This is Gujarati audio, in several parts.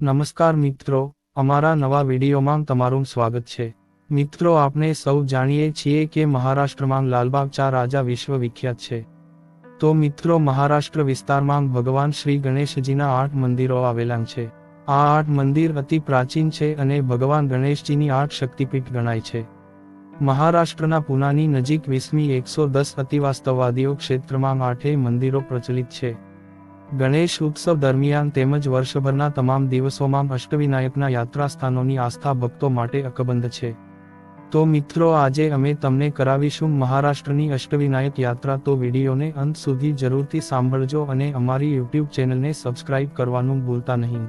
નમસ્કાર મિત્રો, અમારા નવા વિડીયોમાં તમારું સ્વાગત છે. મિત્રો આપણે સૌ જાણીએ છીએ કે મહારાષ્ટ્રમાં લાલબાગ ચા રાજા વિશ્વ વિખ્યાત છે. તો મિત્રો, મહારાષ્ટ્ર વિસ્તારમાં ભગવાન શ્રી ગણેશજીના આઠ મંદિરો આવેલા છે. આ આઠ મંદિર અતિ પ્રાચીન છે અને ભગવાન ગણેશજીની આઠ શક્તિપીઠ ગણાય છે. મહારાષ્ટ્રના પુનાની નજીક વીસમી એકસો દસ અતિવાસ્તવવાદીઓ ક્ષેત્રમાં આઠે મંદિરો પ્રચલિત છે. ગણેશ ઉત્સવ દરમિયાન તેમજ વર્ષભરના તમામ દિવસોમાં અષ્ટવિનાયકના યાત્રા સ્થાનોની આસ્થા ભક્તો માટે અકબંધ છે. તો મિત્રો, આજે અમે તમને કરાવીશું મહારાષ્ટ્રની અષ્ટવિનાયક યાત્રા. તો વિડીયોને અંત સુધી જરૂરથી સાંભળજો અને અમારી યુટ્યુબ ચેનલને સબસ્ક્રાઇબ કરવાનું ભૂલતા નહીં.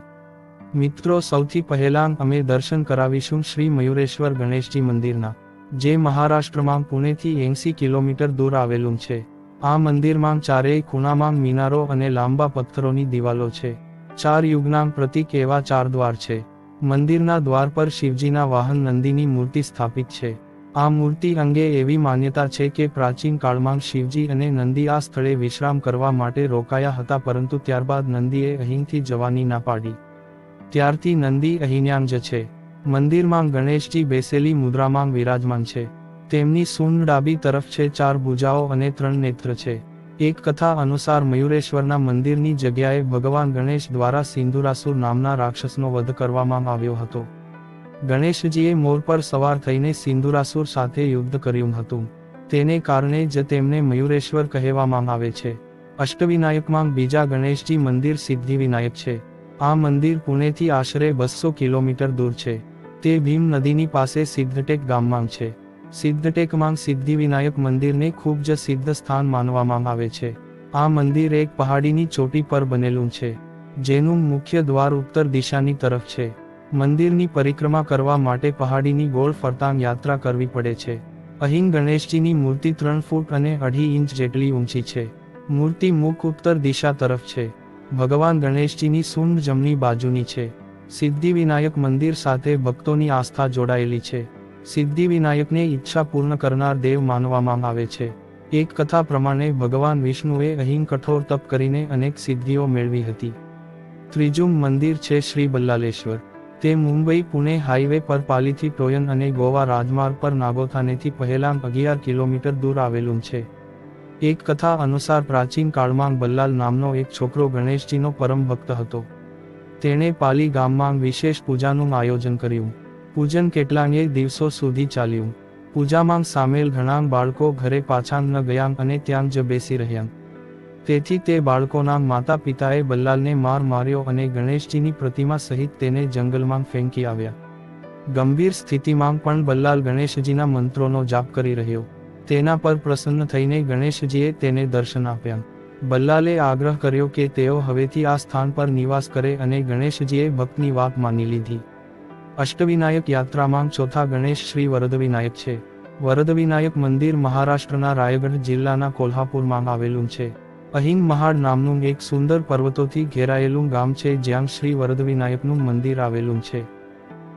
મિત્રો, સૌથી પહેલાં અમે દર્શન કરાવીશું શ્રી મયુરેશ્વર ગણેશજી મંદિરના, જે મહારાષ્ટ્રમાં પુણેથી એંસી કિલોમીટર દૂર આવેલું છે. આ મંદિરમાં ચારેય ખૂણામાં મિનારો અને લાંબા પથ્થરોની દિવાલો છે. ચાર યુગના પ્રતીક એવા ચાર દ્વાર છે. મંદિરના દ્વાર પર શિવજીના વાહન નંદીની મૂર્તિ સ્થાપિત છે. આ મૂર્તિ અંગે એવી માન્યતા છે કે પ્રાચીન કાળમાં શિવજી અને નંદી આ સ્થળે વિશ્રામ કરવા માટે રોકાયા હતા પરંતુ ત્યારબાદ નંદીએ અહીંથી જવાની ના પાડી. ત્યારથી નંદી અહીંન્યાંગ જ છે. મંદિરમાં ગણેશજી બેસેલી મુદ્રામાં વિરાજમાન છે. તેમની સૂંઢ ડાબી તરફ છે, ચાર ભુજાઓ અને ત્રણ નેત્ર છે. એક કથા અનુસાર મયુરેશ્વરના મંદિરની જગ્યાએ ભગવાન ગણેશ દ્વારા સિંદુરાસુર નામના રાક્ષસનો વધ કરવામાં આવ્યો હતો. ગણેશજીએ મોર પર સવાર થઈને સિંદુરાસુર સાથે યુદ્ધ કર્યું હતું. તેને કારણે જ તેમને મયુરેશ્વર કહેવામાં આવે છે. અષ્ટવિનાયકમાં બીજા ગણેશજી મંદિર સિદ્ધિવિનાયક છે. આ મંદિર પુણેથી આશરે બસો કિલોમીટર દૂર છે. તે ભીમ નદીની પાસે સિદ્ધટેક ગામમાં છે. સિદ્ધટેકમાં સિદ્ધિવિનાયક મંદિરને ખૂબ જ સિદ્ધ સ્થાન માનવામાં આવે છે. આ મંદિર એક પહાડીની ચોટી પર બનેલું છે, જેનું મુખ્ય દ્વાર ઉત્તર દિશાની તરફ છે. મંદિરની પરિક્રમા કરવા માટે પહાડીની ગોળ ફરતાંગ યાત્રા કરવી પડે છે. અહીં ગણેશજીની મૂર્તિ ત્રણ ફૂટ અને અઢી ઇંચ જેટલી ઊંચી છે. મૂર્તિ મુખ ઉત્તર દિશા તરફ છે. ભગવાન ગણેશજીની સૂંઢ જમણી બાજુની છે. સિદ્ધિવિનાયક મંદિર સાથે ભક્તોની આસ્થા જોડાયેલી છે. સિદ્ધિવિનાયકને ઈચ્છા પૂર્ણ કરનાર દેવ માનવામાં આવે છે. એક કથા પ્રમાણે ભગવાન વિષ્ણુએ અહીં કઠોર તપ કરીને અનેક સિદ્ધિઓ મેળવી હતી. ત્રીજું મંદિર છે શ્રી બલ્લાલેશ્વર. તે મુંબઈ પુણે હાઈવે પર પાલીથી ટોયન અને ગોવા રાજમાર્ગ પર નાગોથાનેથી પહેલાં અગિયાર કિલોમીટર દૂર આવેલું છે. એક કથા અનુસાર પ્રાચીન કાળમાં બલ્લાલ નામનો એક છોકરો ગણેશજીનો પરમ ભક્ત હતો. તેણે પાલી ગામમાં વિશેષ પૂજાનું આયોજન કર્યું. પૂજન કેટલાય દિવસો સુધી ચાલ્યું. પૂજામાં સામેલ ઘણા બાળકો ઘરે પાછા ન ગયા અને ત્યાં જ બેસી રહ્યા. તેથી તે બાળકોના માતા પિતાએ બલ્લાલને માર માર્યો અને ગણેશજીની પ્રતિમા સહિત તેને જંગલમાં ફેંકી આવ્યા. ગંભીર સ્થિતિમાં પણ બલ્લાલ ગણેશજીના મંત્રોનો જાપ કરી રહ્યો. તેના પર પ્રસન્ન થઈને ગણેશજીએ તેને દર્શન આપ્યા. બલ્લાલે આગ્રહ કર્યો કે તેઓ હવેથી આ સ્થાન પર નિવાસ કરે અને ગણેશજીએ ભક્તની વાત માની લીધી. અષ્ટવિનાયક યાત્રામાં ચોથા ગણેશ શ્રી વરદવિનાયક છે. વરદવિનાયક મંદિર મહારાષ્ટ્રના રાયગઢ જિલ્લાના કોલ્હાપુરમાં આવેલું છે. અહીં મહાડ નામનું એક સુંદર પર્વતોથી ઘેરાયેલું ગામ છે જ્યાં શ્રી વરદવિનાયકનું મંદિર આવેલું છે.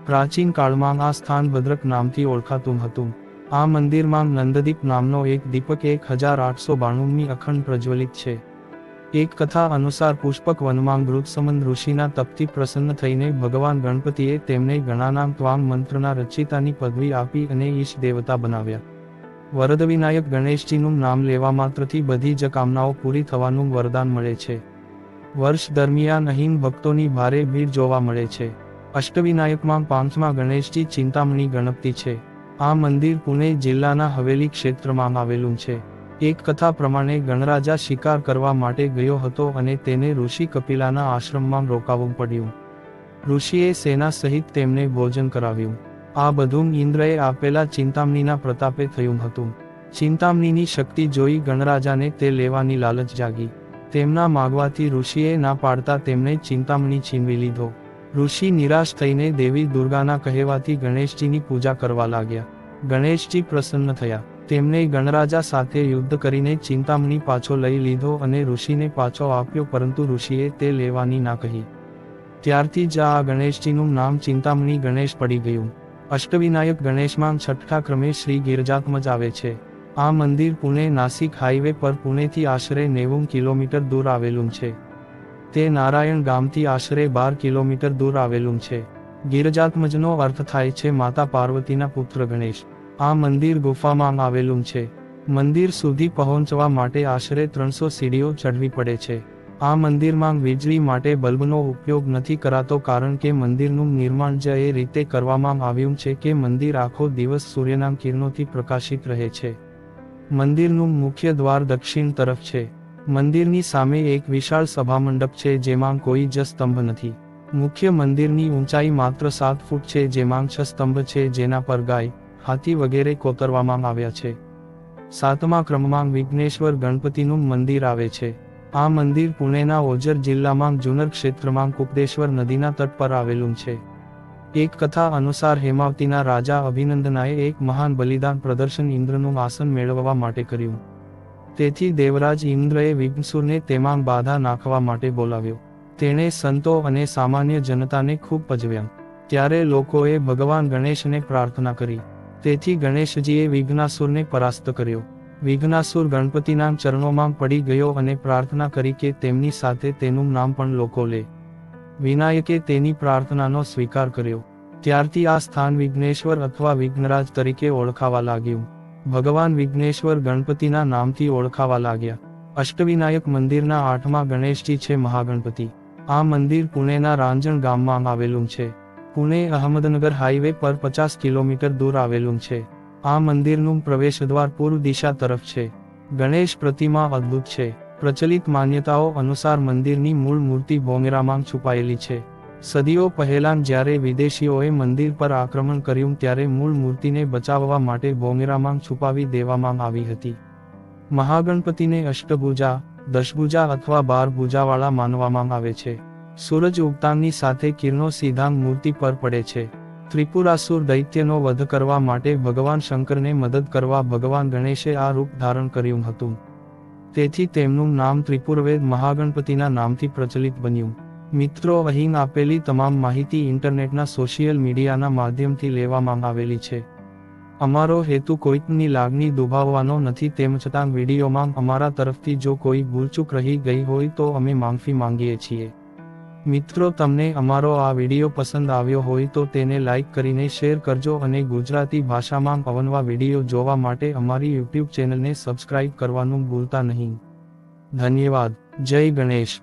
પ્રાચીન કાળમાં આ સ્થાન ભદ્રક નામથી ઓળખાતું હતું. આ મંદિરમાં નંદદીપ નામનો એક દીપક એક હજાર આઠસો બાણુંની અખંડ પ્રજ્વલિત છે. એક કથા અનુસાર પુષ્પક વનમાં મૃતસમન ઋષિના તપથી પ્રસન્ન થઈને ભગવાન ગણપતિએ તેમને ગણાનામ ત્વામ મંત્રના રચિતાની પદવી આપી અને ઈશ દેવતા બનાવ્યા. વરદવિનાયક ગણેશજીનું નામ લેવા માત્રથી બધી જ કામનાઓ પૂરી થવાનું વરદાન મળે છે. વર્ષ દરમિયાન અહીં ભક્તોની ભારે ભીડ જોવા મળે છે. અષ્ટવિનાયકમાં પાંચમા ગણેશજી ચિંતામણી ગણપતિ છે. આ મંદિર પુણે જિલ્લાના હવેલી ક્ષેત્રમાં આવેલું છે. એક કથા પ્રમાણે ગણરાજા શિકાર કરવા માટે ગયો હતો અને તેને ઋષિ કપિલાના આશ્રમમાં રોકાવવું પડ્યું. ઋષિએ સેના સહિત તેમને ભોજન કરાવ્યું. આ બધું ઇન્દ્રએ આપેલા ચિંતામણીના પ્રતાપે થયું હતું. ચિંતામણીની શક્તિ જોઈ ગણરાજાને તે લેવાની લાલચ જાગી. તેમના માગવાથી ઋષિએ ના પાડતા તેમણે ચિંતામણી છીનવી લીધો. ઋષિ નિરાશ થઈને દેવી દુર્ગાના કહેવાથી ગણેશજીની પૂજા કરવા લાગ્યા. ગણેશજી પ્રસન્ન થયા. તેમણે ગણરાજા સાથે યુદ્ધ કરીને ચિંતામણી પાછો લઈ લીધો અને ઋષિને પાછો આપ્યો, પરંતુ ઋષિએ તે લેવાની ના કહી. ત્યારથી જ આ ગણેશજીનું નામ ચિંતામણી ગણેશ પડી ગયું. અષ્ટવિનાયક ગણેશમાં છઠ્ઠા ક્રમે શ્રી ગિરજાત્મજ આવે છે. આ મંદિર પુણે નાસિક હાઈવે પર પુણેથી આશરે નેવું કિલોમીટર દૂર આવેલું છે. તે નારાયણ ગામથી આશરે બાર કિલોમીટર દૂર આવેલું છે. ગિરજાત્મજનો અર્થ થાય છે, માતા પાર્વતીના પુત્ર ગણેશ. આ મંદિર ગુફામાં આવેલું છે. મંદિર સુધી પહોંચવા માટે આશરે ત્રણસો સીડીઓ ચડવી પડે છે. આ મંદિરમાં વીજળી માટે બલ્બનો ઉપયોગ નથી કરાતો કારણ કે મંદિરનું નિર્માણ જ એ રીતે કરવામાં આવ્યું છે કે મંદિર આખો દિવસ સૂર્યના કિરણોથી પ્રકાશિત રહે છે. મંદિરનું મુખ્ય દ્વાર દક્ષિણ તરફ છે. મંદિરની સામે એક વિશાળ સભામંડપ છે જેમાં કોઈ જ સ્તંભ નથી. મુખ્ય મંદિરની ઊંચાઈ માત્ર સાત ફૂટ છે જેમાં છ સ્તંભ છે જેના પર ગાય હાથી વગેરે કોતરવામાં આવ્યા છે. સાતમા ક્રમમાં વિઘ્નેશ્વર ગણપતિનું મંદિર આવે છે. આ મંદિર પુણેના ઓજર જિલ્લામાં જુનર ક્ષેત્રમાં કુપદેશ્વર નદીના તટ પર આવેલું છે. એક કથા અનુસાર હેમાવતીના રાજા અભિનંદનાએ એક મહાન બલિદાન પ્રદર્શન ઇન્દ્રનું આસન મેળવવા માટે કર્યું. તેથી દેવરાજ ઇન્દ્રએ વિઘ્નસુરને તેમાં બાધા નાખવા માટે બોલાવ્યો. તેણે સંતો અને સામાન્ય જનતાને ખૂબ પજવ્યા ત્યારે લોકોએ ભગવાન ગણેશને પ્રાર્થના કરી. તેથી ગણેશજીએ વિઘ્નાસુરને પરાસ્ત કર્યો. વિઘ્નાસુર ગણપતિના ચરણોમાં પડી ગયો અને પ્રાર્થના કરી કે તેમની સાથે તેનું નામ પણ લોકો લે. વિનાયકે તેની પ્રાર્થનાનો સ્વીકાર કર્યો. ત્યારથી આ સ્થાન વિઘ્નેશ્વર અથવા વિઘ્નરાજ તરીકે ઓળખાવા લાગ્યું. ભગવાન વિઘ્નેશ્વર ગણપતિના નામથી ઓળખાવા લાગ્યા. અષ્ટવિનાયક મંદિરના આઠમા ગણેશજી છે મહાગણપતિ. આ મંદિર પુણેના રાંજણ ગામમાં આવેલું છે. પુણે અહમદનગર હાઈવે પર પચાસ કિલોમીટર દૂર આવેલું છે. આ મંદિરનું પ્રવેશદ્વાર પૂર્વ દિશા તરફ છે. ગણેશ પ્રતિમા અદ્ભુત છે. પ્રચલિત માન્યતાઓ અનુસાર મંદિરની મૂળ મૂર્તિ ભોંગરામાં છુપાયેલી છે. સદીઓ પહેલાં જ્યારે વિદેશીઓએ મંદિર પર આક્રમણ કર્યું ત્યારે મૂળ મૂર્તિને બચાવવા માટે ભોંગરામાં છુપાવી દેવામાં આવી હતી. મહાગણપતિને અષ્ટભુજા, દશભુજા અથવા બાર ભુજાવાળા માનવામાં આવે છે. સૂરજ ઉગતાની સાથે કિરણો સીધા મૂર્તિ પર પડે છે. ત્રિપુરાસુર દૈત્યનો વધ કરવા માટે ભગવાન શંકરને મદદ કરવા ભગવાન ગણેશે આ રૂપ ધારણ કર્યું હતું. તેથી તેમનું નામ ત્રિપુરવેદ મહાગણપતિના નામથી પ્રચલિત બન્યું. મિત્રો, અહીં આપેલી તમામ માહિતી ઇન્ટરનેટના સોશિયલ મીડિયાના માધ્યમથી લેવામાં આવેલી છે. અમારો હેતુ કોઈકની લાગણી દુભાવવાનો નથી, તેમ છતાં વિડીયોમાં અમારા તરફથી જો કોઈ ભૂલચૂક રહી ગઈ હોય તો અમે માફી માંગીએ છીએ. મિત્રો, તમને અમારો આ વીડિયો પસંદ આવ્યો હોય તો તેને લાઈક કરીને શેર કરજો અને ગુજરાતી ભાષામાં અવનવા વીડિયો જોવા માટે અમારી યુટ્યુબ ચેનલને સબસ્ક્રાઇબ કરવાનું ભૂલતા નહીં. ધન્યવાદ. જય ગણેશ.